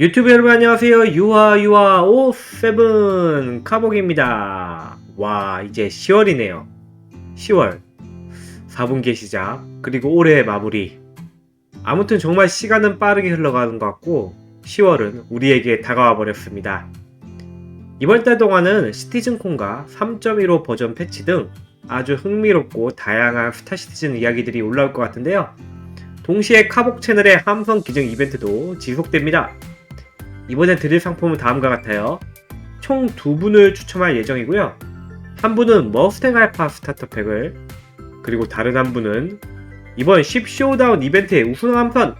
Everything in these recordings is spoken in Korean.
유튜브 여러분 안녕하세요. 유아 유아 오7 카복입니다. 와 이제 10월이네요. 10월 4분기 시작 그리고 올해의 마무리. 아무튼 정말 시간은 빠르게 흘러가는 것 같고 10월은 우리에게 다가와 버렸습니다. 이번 달 동안은 시티즌콘과 3.15 버전 패치 등 아주 흥미롭고 다양한 스타 시티즌 이야기들이 올라올 것 같은데요. 동시에 카복 채널의 함성 기증 이벤트도 지속됩니다. 이번에 드릴 상품은 다음과 같아요. 총 두 분을 추첨할 예정이고요. 한 분은 머스탱 알파 스타터팩을, 그리고 다른 한 분은 이번 10 쇼다운 이벤트의 우승 한 편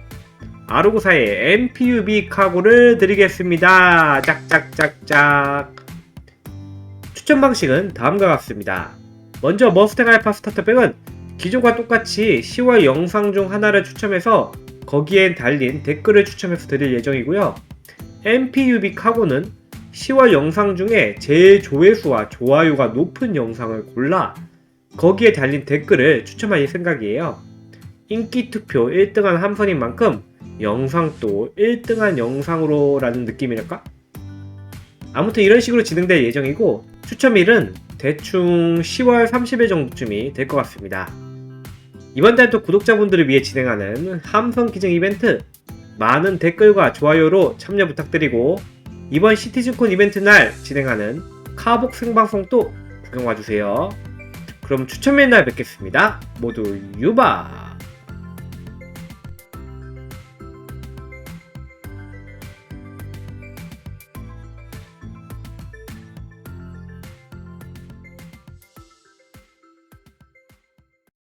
아르고사의 MPUB 카고를 드리겠습니다. 짝짝짝짝. 추천 방식은 다음과 같습니다. 먼저 머스탱 알파 스타터백은 기존과 똑같이 10월 영상 중 하나를 추첨해서 거기엔 달린 댓글을 추첨해서 드릴 예정이고요. MPUB 카고는 10월 영상 중에 제일 조회수와 좋아요가 높은 영상을 골라 거기에 달린 댓글을 추첨할 생각이에요. 인기 투표 1등한 함선인 만큼 영상도 1등한 영상으로라는 느낌이랄까? 아무튼 이런 식으로 진행될 예정이고 추첨일은 대충 10월 30일 정도쯤이 될 것 같습니다. 이번 달도 구독자분들을 위해 진행하는 함성 기증 이벤트 많은 댓글과 좋아요로 참여 부탁드리고 이번 시티즌콘 이벤트 날 진행하는 카복 생방송도 구경 와주세요. 그럼 추첨일 날 뵙겠습니다. 모두 유바!